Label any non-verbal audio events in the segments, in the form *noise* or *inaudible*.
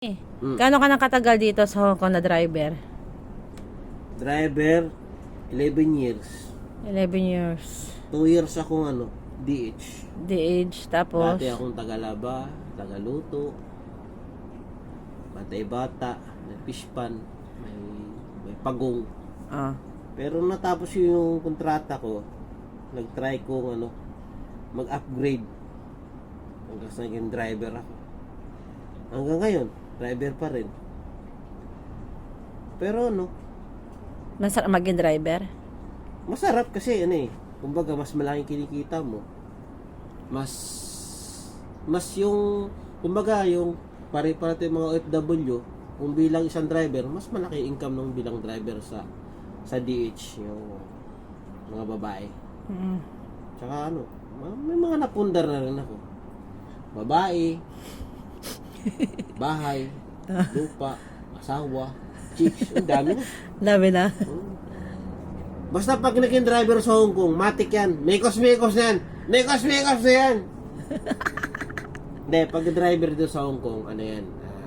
Eh, Mm. Gaano ka nang katagal dito sa Hong Kong na driver? Driver, 11 years. 11 years. 2 years akong ano, DH. Age, tapos... Dati akong tagalaba, tagaluto, batay bata, may fishpan, may, may pagong. Ah. Pero natapos yung kontrata ko, nag-try kong ano, mag-upgrade. Hanggang sa naging driver ako. Hanggang ngayon, driver pa rin. Pero ano, Masarap maging driver? masarap kasi ano eh. Kumbaga, mas malaking kinikita mo. Mas, mas yung, kumbaga, yung pare-pare tayong mga OFW, kung bilang isang driver, mas malaki income ng bilang driver sa sa DH, yung mga babae. Mm. Tsaka ano, ma- may mga napundar na rin ako. Babae, bahay, *laughs* lupa, asawa, chicks, ang dami na. Labi na. Basta pag naging driver sa Hong Kong, matik yan. Mekos-mekos na yan. Mekos-mekos na yan. *laughs* Hindi, pag driver doon sa Hong Kong, ano yan, ah,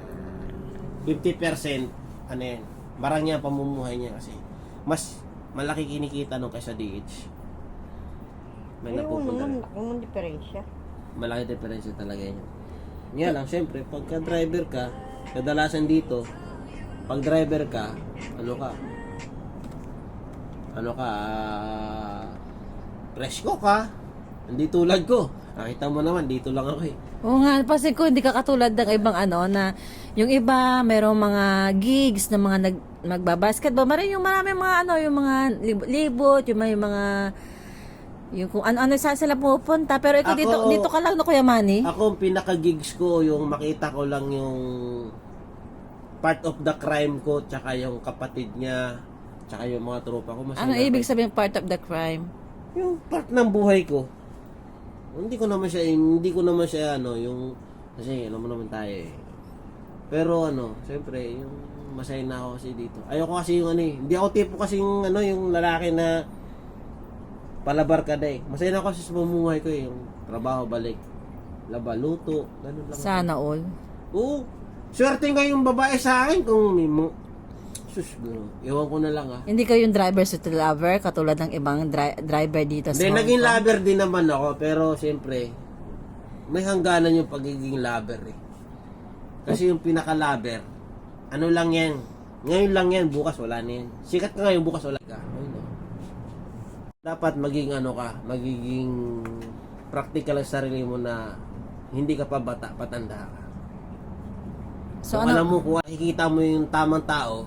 50%, ano yan, marang niya pamumuhay niya kasi. Mas malaki kinikita nung kaysa DH. May Ayun napupunta. naman, laki ng diferensya. Malaki diferensya talaga yun. Nga lang, syempre, pagka driver ka, kadalasan dito, pag driver ka, ano ka, ano ka, ah, presko ka, hindi tulad ko. Nakita mo naman, dito lang ako eh. Oo nga, kasi ko hindi ka katulad ng ibang ano na yung iba merong mga gigs na mga nag magbabasketball, marin yung marami mga ano, yung mga lib- libot, yung may mga yung kung ano-ano sa sila pupunta. Pero ikaw Ako- dito, dito ka lang no Kuya Manny. Ako, ang pinaka-gigs ko, yung makita ko lang yung part of the crime ko, tsaka yung kapatid niya, tsaka yung mga tropa ko. Masaya Ano ibig sabihin part of the crime? yung part ng buhay ko hindi ko naman siya hindi ko naman siya ano yung kasi alam mo naman tayo eh pero ano siyempre yung masaya na ako kasi dito ayoko kasi yung ano eh hindi ako tipo kasi yung ano yung lalaki na palabar ka eh masaya na ako kasi sa pamumuhay ko eh yung trabaho balik laba luto ganun lang Sana all. oo swerte nga yung babae sa akin kung may mo sus bro iwan ko na lang ah Hindi kayo yung driver sa lover katulad ng ibang dri- driver dito sa Hindi, Hong naging Kong. lover din naman ako, pero siyempre, may hangganan yung pagiging lover eh. Kasi yung pinaka-lover, ano lang yan, ngayon lang yan, bukas wala na yan. Sikat ka ngayon, bukas wala ka. Dapat maging ano ka, magiging practical ang sarili mo na hindi ka pa bata, patanda ka. So Kung ano, alam mo, kung nakikita mo yung tamang tao,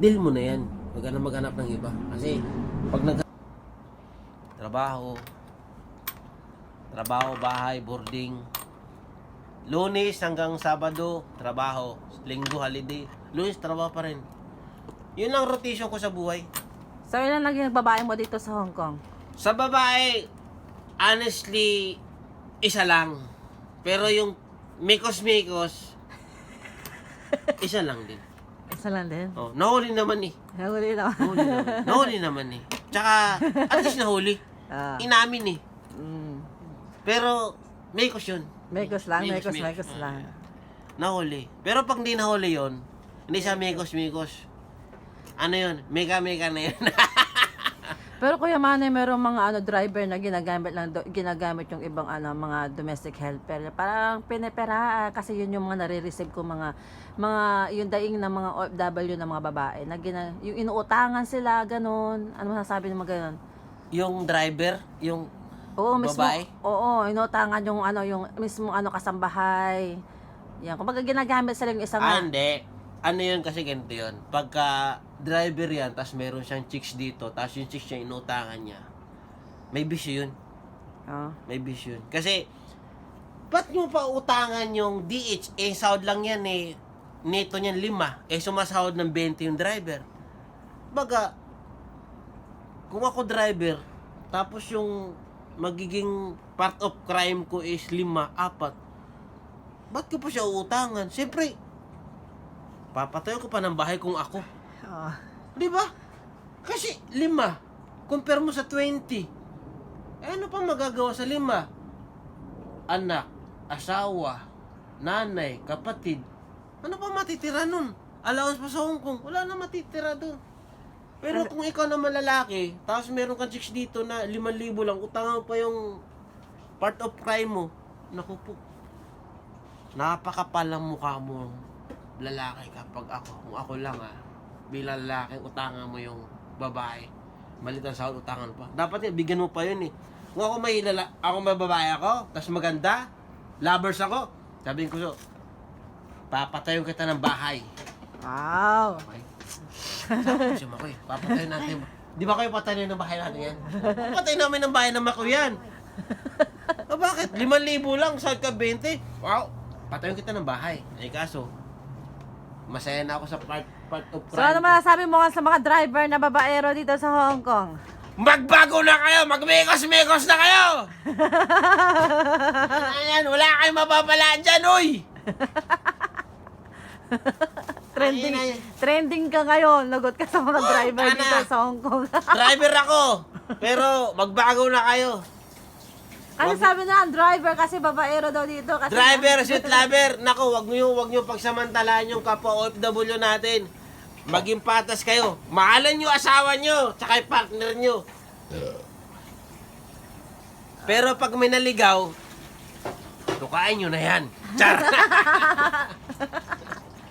deal mo na yan. Huwag ka na maghanap ng iba. Kasi, pag nag... Trabaho. Trabaho, bahay, boarding. Lunes hanggang Sabado, trabaho. Linggo, holiday. Lunes, trabaho pa rin. Yun lang rotation ko sa buhay. So ilan lang yung babae mo dito sa Hong Kong? Sa babae, honestly, isa lang. Pero yung mikos-mikos, *laughs* isa lang din. Isa lang din. Oh, nahuli naman eh. Huli na. Nahuli naman. nahuli naman eh. Tsaka, at least nahuli. Ah. Inamin eh. Mm. Pero, may yun. Mekos lang, Mekos, mekos, mekos. mekos lang. Nahuli. Pero pag di nahuli yon hindi siya mekos, mekos. Ano yun? Mega, mega na yun. *laughs* Pero Kuya Manny, merong mga ano driver na ginagamit lang do- ginagamit yung ibang ano mga domestic helper. Parang pinepera kasi yun yung mga nare-receive ko mga mga yung daing ng mga OFW na mga babae na gina, yung inuutangan sila ganun. Ano masasabi ng mga ganun? yung driver, yung Oo, mismo. Babae? Oo, inuutangan yung ano yung mismo ano kasambahay. Yan, kumbaga ginagamit sila yung isang Ah, hindi. Ano yun kasi ganito yun. Pagka driver yan, tapos meron siyang chicks dito, tapos yung chicks niya inutangan niya, may bisyo yun. Oh. May bisyo yun. Kasi, ba't nyo pa utangan yung DH? Eh, sahod lang yan eh. Neto niyan lima. Eh, sumasahod ng 20 yung driver. Baga, kung ako driver, tapos yung magiging part of crime ko is lima, apat, ba't ko pa siya uutangan? Siyempre, papatayo ko pa ng bahay kung ako. Oh. Di ba? Kasi lima, compare mo sa 20. Eh, ano pa magagawa sa lima? Anak, asawa, nanay, kapatid. Ano pa matitira nun? Allowance pa sa Hong Kong, wala na matitira doon. Pero kung ikaw naman lalaki, tapos meron kang chicks dito na 5,000 lang, utangan mo pa yung part of crime mo, naku po, napakapal ang mukha mo lalaki kapag ako, kung ako lang ah, bilang lalaki, utangan mo yung babae. Malit ang sahod, utangan pa. Dapat yan, bigyan mo pa yun eh. Kung ako may lala, ako may babae ako, tapos maganda, lovers ako, sabihin ko so, papatayon kita ng bahay. Wow. Okay? Sabi ko eh, papatayin natin. Di ba kayo patayin ng bahay natin yan? Papatayin namin ng bahay ng Mako yan. Ah, bakit? 5,000 lang, sa ka 20. Wow, patayin kita ng bahay. Ay kaso, masaya na ako sa part, part of So ano crime. masasabi mo nga sa mga driver na babaero dito sa Hong Kong? Magbago na kayo! Magmekos-mekos na kayo! *laughs* Ayan, wala kayong mapapalaan dyan, uy! *laughs* Trending, Ay, ay. trending ka ngayon. Lagot ka sa mga Oh, driver dito sa Hong Kong. *laughs* Driver ako! Pero, magbago na kayo. Ano sabi na ang driver kasi babaero daw dito kasi Driver, sweet lover, nako, wag niyo wag niyo pagsamantalaan yung kapwa OFW natin. Maging patas kayo. Mahalan niyo asawa niyo, tsaka yung partner niyo. Pero pag may naligaw, tukain niyo na yan. Char. *laughs*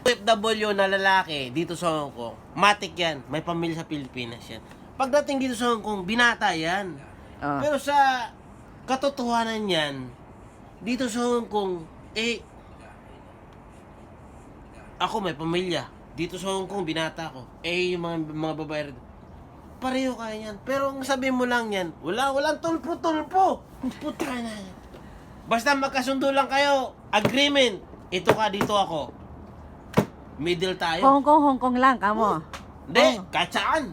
OFW na lalaki dito sa Hong Kong, matik yan. May pamilya sa Pilipinas yan. Pagdating dito sa Hong Kong, binata yan. Ah. Pero sa katotohanan yan, dito sa Hong Kong, eh, ako may pamilya. Dito sa Hong Kong, binata ko. Eh, yung mga, mga babae rin, pareho kaya yan. Pero ang sabi mo lang yan, wala, walang tulpo-tulpo. Puta na. Basta magkasundo lang kayo, agreement. Ito ka, dito ako. Middle tayo. Hong Kong, Hong Kong lang, kamo. Hindi, Oh. kahit saan.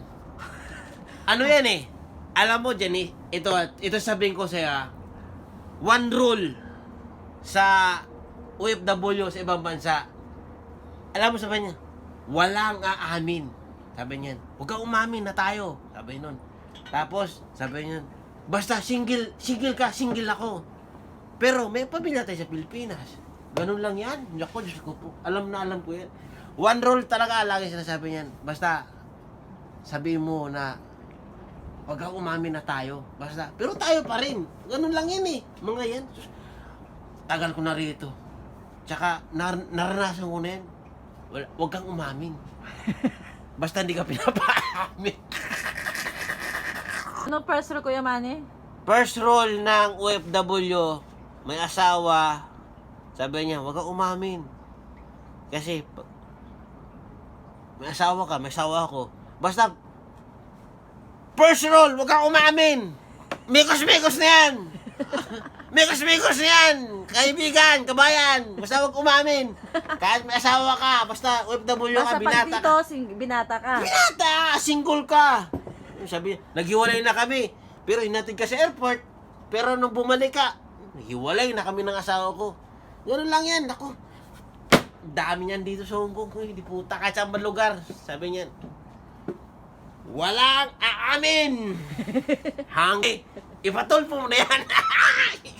Ano yan eh? Alam mo, Jenny, ito, ito sabihin ko sa'yo, ah. one rule sa OFW sa ibang bansa. Alam mo sabi niya, walang aamin. Sabi niyan, huwag kang umamin na tayo. Sabi nun. Tapos, sabi niyan, basta single, single ka, single ako. Pero may pamilya tayo sa Pilipinas. Ganun lang yan. Naku, Diyos ko po. Alam na alam ko yan. One rule talaga lagi sinasabi niyan. Basta, sabi mo na, wag kang umamin na tayo. Basta, pero tayo pa rin. Ganun lang yan eh. Mga yan. Tagal ko na rito. Tsaka, nar- naranasan ko na yan. Wala, wag kang umamin. *laughs* Basta hindi ka pinapaamin. Ano first rule, Kuya Manny? First rule ng OFW, may asawa, sabi niya, wag kang umamin. Kasi, may asawa ka, may asawa ako. Basta, first rule, wag kang umamin. Mikos-mikos na yan. Mikos-mikos na yan. Kaibigan, kabayan, basta wag umamin. Kahit may asawa ka, basta OFW Basta ka, pag binata dito, ka. sing, binata ka. Binata, single ka. Sabi, naghiwalay na kami. Pero hinatid ka sa airport. Pero nung bumalik ka, hiwalay na kami ng asawa ko. Ganun lang yan. Ako, dami niyan dito sa Hong Kong. Uy, di puta kahit saan man lugar. Sabi niyan, walang aamin. *laughs* Hangi. Ipatulpo mo na yan. *laughs*